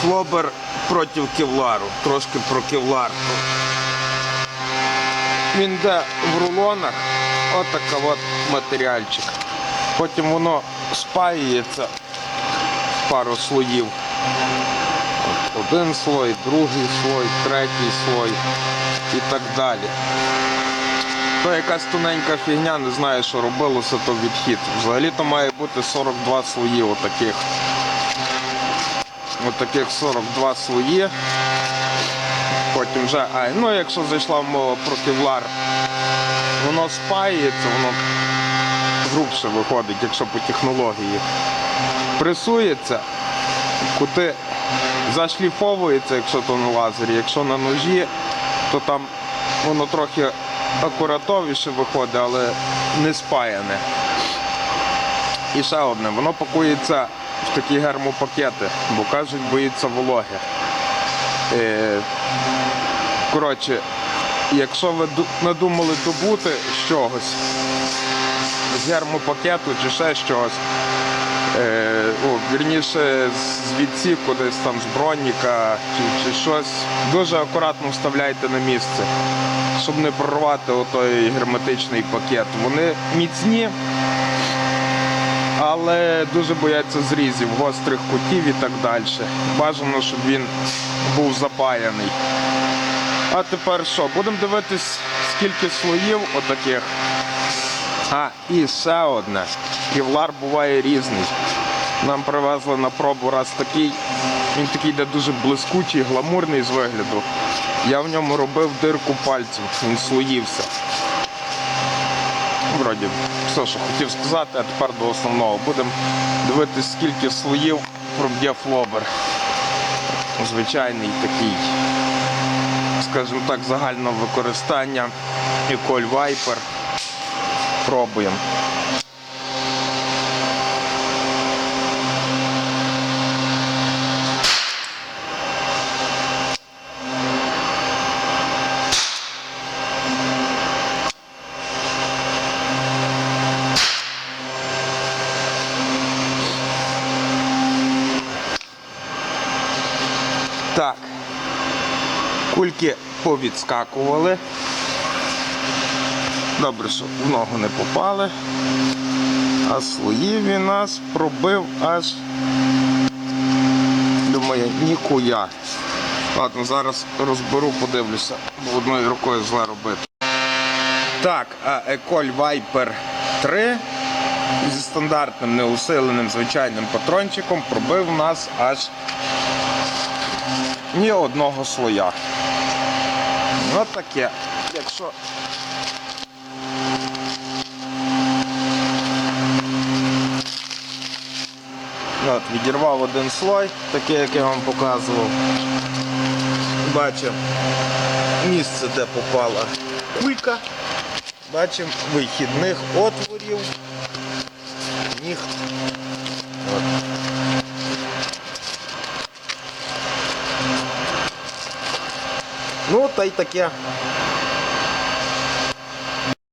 Флобер проти кевлару. Трошки про кевлар. Він йде в рулонах. Отака от матеріальчик. Потім воно спаюється в пару слоїв. От один слой, другий слой, третій слой і так далі. То якась тоненька фігня, не знаю, що робилося, то відхід. Взагалі-то має бути 42 слої отаких. Отаких 42 слої. Потім вже, а, ну якщо зайшла мова про кевлар, воно спається, воно грубше виходить, якщо по технології. Пресується, кути зашліфовується, якщо то на лазері, якщо на ножі, то там воно трохи акуратовіше виходить, але не спаяне. І ще одне, воно пакується в такі гермопакети, бо кажуть, боїться вологи. Е, коротше, якщо ви надумали добути з чогось, з гермопакету чи ще з чогось, е, о, вірніше з десь там з броніка чи, чи щось, дуже акуратно вставляйте на місце, щоб не прорвати отой герметичний пакет. Вони міцні, але дуже бояться зрізів, гострих кутів і так далі. Бажано, щоб він був запаяний. А тепер що? Будемо дивитись, скільки слоїв отаких. А, і ще одне. Кевлар буває різний. Нам привезли на пробу раз такий. Він такий йде дуже блискучий, гламурний з вигляду. Я в ньому робив дирку пальців, він слоївся. Вроді, все, що хотів сказати, а тепер до основного. Будемо дивитись, скільки слоїв проб'є флобер. Звичайний такий, скажімо так, загального використання. Еколь Вайпер. Пробуємо. Так. Кульки повідскакували. Добре, що в ногу не попали. А слоїв він нас пробив аж. Думаю, ніхуя. Ладно, зараз розберу, подивлюся, бо одною рукою зле робити. Так, Еколь Viper 3 зі стандартним неусиленим звичайним патрончиком пробив нас аж ні одного слоя. Ось таке. Якщо От, відірвав один слой, такий, як я вам показував. Бачимо місце, де попала кулька. Бачимо вихідних отворів. Ніхт. Ну, та й таке.